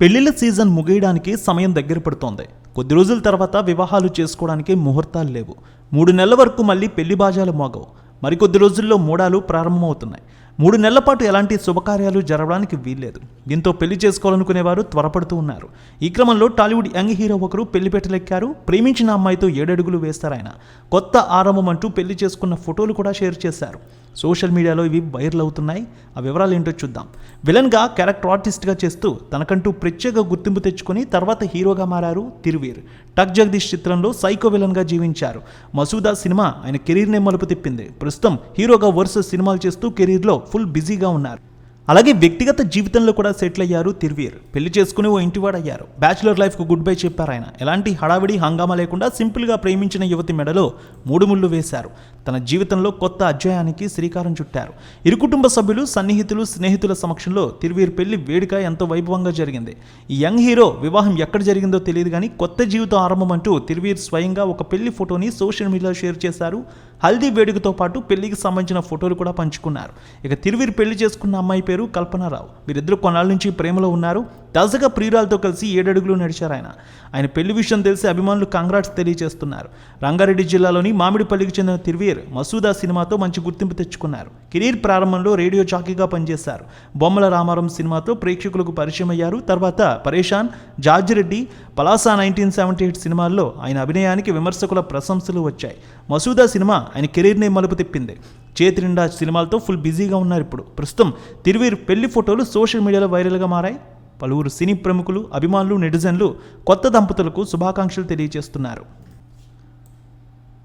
పెళ్ళిళ్ళ సీజన్ ముగియడానికి సమయం దగ్గర పడుతోంది. కొద్ది రోజుల తర్వాత వివాహాలు చేసుకోవడానికి ముహూర్తాలు లేవు. మూడు నెలల వరకు మళ్ళీ పెళ్ళి బాజాలు మోగవు. మరికొద్ది రోజుల్లో మూడాలు ప్రారంభమవుతున్నాయి. మూడు నెలల పాటు ఎలాంటి శుభకార్యాలు జరగడానికి వీల్లేదు. దీంతో పెళ్ళి చేసుకోవాలనుకునేవారు త్వరపడుతూ ఉన్నారు. ఈ క్రమంలో టాలీవుడ్ యంగ్ హీరో ఒకరు పెళ్ళిపెట్టలెక్కారు ప్రేమించిన అమ్మాయితో ఏడడుగులు వేస్తారాయన. కొత్త ఆరంభం అంటూ పెళ్ళి చేసుకున్న ఫోటోలు కూడా షేర్ చేశారు. సోషల్ మీడియాలో ఇవి వైరల్ అవుతున్నాయి. ఆ వివరాలు ఏంటో చూద్దాం. విలన్గా క్యారెక్టర్ ఆర్టిస్ట్గా చేస్తూ తనకంటూ ప్రత్యేక గుర్తింపు తెచ్చుకొని తర్వాత హీరోగా మారారు తిరువీర్. టక్ జగదీష్ చిత్రంలో సైకో విలన్గా జీవించారు. మసూదా సినిమా ఆయన కెరీర్నే మలుపు తిప్పింది. ప్రస్తుతం హీరోగా వరుస సినిమాలు చేస్తూ కెరీర్లో ఫుల్ బిజీగా ఉన్నారు. అలాగే వ్యక్తిగత జీవితంలో కూడా సెటిల్ అయ్యారు తిరువీర్. పెళ్ళి చేసుకుని ఓ ఇంటివాడయ్యారు. బ్యాచులర్ లైఫ్కు గుడ్ బై చెప్పారు ఆయన. ఎలాంటి హడావిడి హంగామా లేకుండా సింపుల్గా ప్రేమించిన యువతి మెడలో మూడు ముళ్ళు వేశారు. తన జీవితంలో కొత్త అధ్యాయానికి శ్రీకారం చుట్టారు. ఇరు కుటుంబ సభ్యులు సన్నిహితులు స్నేహితుల సమక్షంలో తిరువీర్ పెళ్ళి వేడుక ఎంతో వైభవంగా జరిగింది. ఈ యంగ్ హీరో వివాహం ఎక్కడ జరిగిందో తెలియదు కానీ కొత్త జీవితం ఆరంభం అంటూ తిరువీర్ స్వయంగా ఒక పెళ్ళి ఫోటోని సోషల్ మీడియాలో షేర్ చేశారు హల్దీ వేడుకతో పాటు పెళ్ళికి సంబంధించిన ఫోటోలు కూడా పంచుకున్నారు. ఇక తిరువీర్ పెళ్ళి చేసుకున్న అమ్మాయి పేరు కల్పనారావు. వీరిద్దరు కొన్నాళ్ళ నుంచి ప్రేమలో ఉన్నారు. తాజాగా ప్రియురాలతో కలిసి ఏడడుగులు నడిచారు ఆయన. ఆయన పెళ్ళి విషయం తెలిసి అభిమానులు కాంగ్రాట్స్ తెలియజేస్తున్నారు. రంగారెడ్డి జిల్లాలోని మామిడిపల్లికి చెందిన తిరువీర్ మసూదా సినిమాతో మంచి గుర్తింపు తెచ్చుకున్నారు. కెరీర్ ప్రారంభంలో రేడియో జాకీగా పనిచేశారు. బొమ్మల రామారం సినిమాతో ప్రేక్షకులకు పరిచయం అయ్యారు. తర్వాత Pareshan George Reddy Palasa nineteen seventy eight సినిమాల్లో ఆయన అభినయానికి విమర్శకుల ప్రశంసలు వచ్చాయి. మసూదా సినిమా ఆయన కెరీర్ని మలుపు తిప్పింది. చేతి నిండా సినిమాలతో ఫుల్ బిజీగా ఉన్నారు ఇప్పుడు. ప్రస్తుతం తిరువీరు పెళ్ళి ఫోటోలు సోషల్ మీడియాలో వైరల్గా మారాయి. పలువురు సినీ ప్రముఖులు అభిమానులు నెటిజన్లు కొత్త దంపతులకు శుభాకాంక్షలు తెలియజేస్తున్నారు.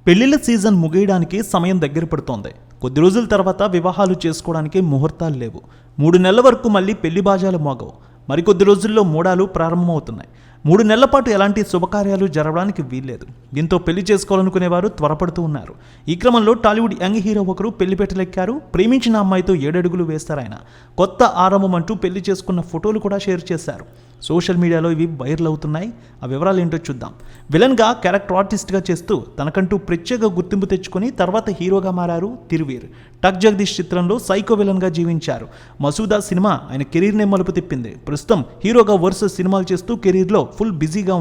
పెళ్ళిళ్ళ సీజన్ ముగియడానికి సమయం దగ్గర పడుతోంది. కొద్ది రోజుల తర్వాత వివాహాలు చేసుకోవడానికి ముహూర్తాలు లేవు. మూడు నెలల వరకు మళ్ళీ పెళ్ళి బాజాలు మోగవు. మరికొద్ది రోజుల్లో మూడాలు ప్రారంభమవుతున్నాయి. మూడు నెలల పాటు ఎలాంటి శుభకార్యాలు జరగడానికి వీల్లేదు. దీంతో పెళ్ళి చేసుకోవాలనుకునేవారు త్వరపడుతూ ఉన్నారు. ఈ క్రమంలో టాలీవుడ్ యంగ్ హీరో ఒకరు పెళ్ళిపెట్టలెక్కారు ప్రేమించిన అమ్మాయితో ఏడడుగులు వేస్తారాయన. కొత్త ఆరంభం అంటూ పెళ్ళి చేసుకున్న ఫోటోలు కూడా షేర్ చేశారు. సోషల్ మీడియాలో ఇవి వైరల్ అవుతున్నాయి. ఆ వివరాలు ఏంటో చూద్దాం. విలన్గా క్యారెక్టర్ ఆర్టిస్ట్గా చేస్తూ తనకంటూ ప్రత్యేక గుర్తింపు తెచ్చుకొని తర్వాత హీరోగా మారారు తిరువీర్. టక్ జగదీష్ చిత్రంలో సైకో విలన్గా జీవించారు. మసూదా సినిమా ఆయన కెరీర్నే మలుపు తిప్పింది. ప్రస్తుతం హీరోగా వరుస సినిమాలు చేస్తూ కెరీర్లో ఫుల్ బిజీగా